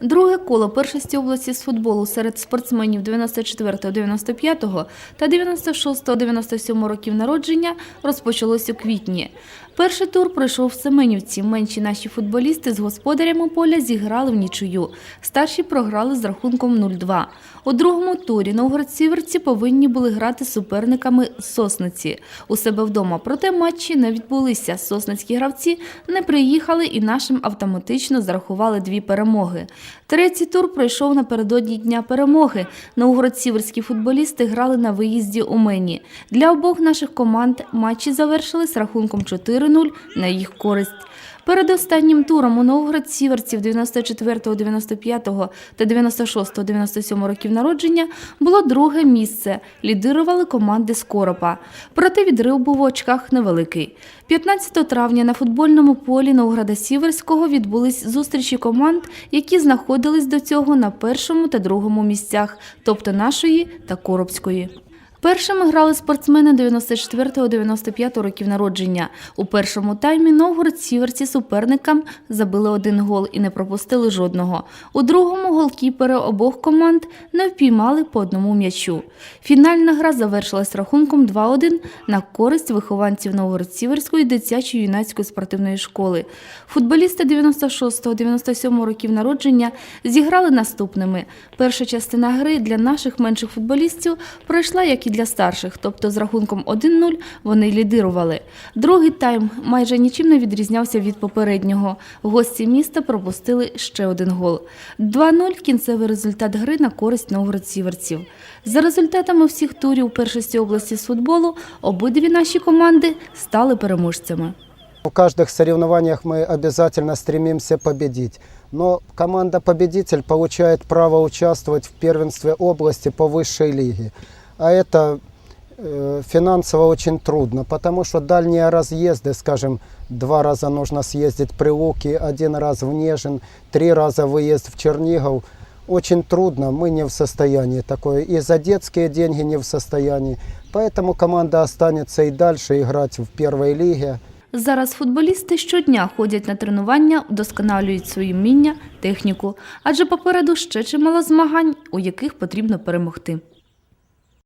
Друге коло першості області з футболу серед спортсменів 94-95 та 96-97 років народження розпочалось у квітні. Перший тур пройшов в Семенівці. Менші наші футболісти з господарями поля зіграли в нічию. Старші програли з рахунком 0-2. У другому турі новгород-сіверці повинні були грати з суперниками Сосниці у себе вдома. Проте матчі не відбулися. Сосницькі гравці не приїхали і нашим автоматично зарахували дві перемоги. Третій тур пройшов напередодні Дня перемоги. Новгород-сіверські футболісти грали на виїзді у Мені. Для обох наших команд матчі завершились рахунком 4-0 на їх користь. Перед останнім туром у Новгород Сіверців 94, 95 та 96, 97 років народження було друге місце. Лідирували команди Скоропа. Проте відрив був в очках невеликий. 15 травня на футбольному полі Новграда Сіверського відбулись зустрічі команд, які знаходились до цього на першому та другому місцях, тобто нашої та Коробської. Першими грали спортсмени 94-95 років народження. У першому таймі Новгород Сіверці суперникам забили один гол і не пропустили жодного. У другому голкіпери обох команд не впіймали по одному м'ячу. Фінальна гра завершилась рахунком 2-1 на користь вихованців Новгород Сіверської дитячої юнацької спортивної школи. Футболісти 96-97 років народження зіграли наступними. Перша частина гри для наших менших футболістів пройшла як і для старших, тобто з рахунком 1-0 вони лідирували. Другий тайм майже нічим не відрізнявся від попереднього. Гості міста пропустили ще один гол. 2-0 – кінцевий результат гри на користь новгород-сіверців. За результатами всіх турів першості області з футболу обидві наші команди стали переможцями. В каждых соревнованиях мы обязательно стремимся победить. Но команда-победитель получает право участвовать в первенстве области по высшей лиге. А это э, финансово очень трудно, потому что дальние разъезды, скажем, два раза нужно съездить в Прилуки, один раз в Нежин, три раза выезд в Чернигов. Очень трудно, мы не в состоянии такое. И за детские деньги не в состоянии. Поэтому команда останется и дальше играть в первой лиге. Зараз футболісти щодня ходять на тренування, вдосконалюють свої вміння, техніку, адже попереду ще чимало змагань, у яких потрібно перемогти.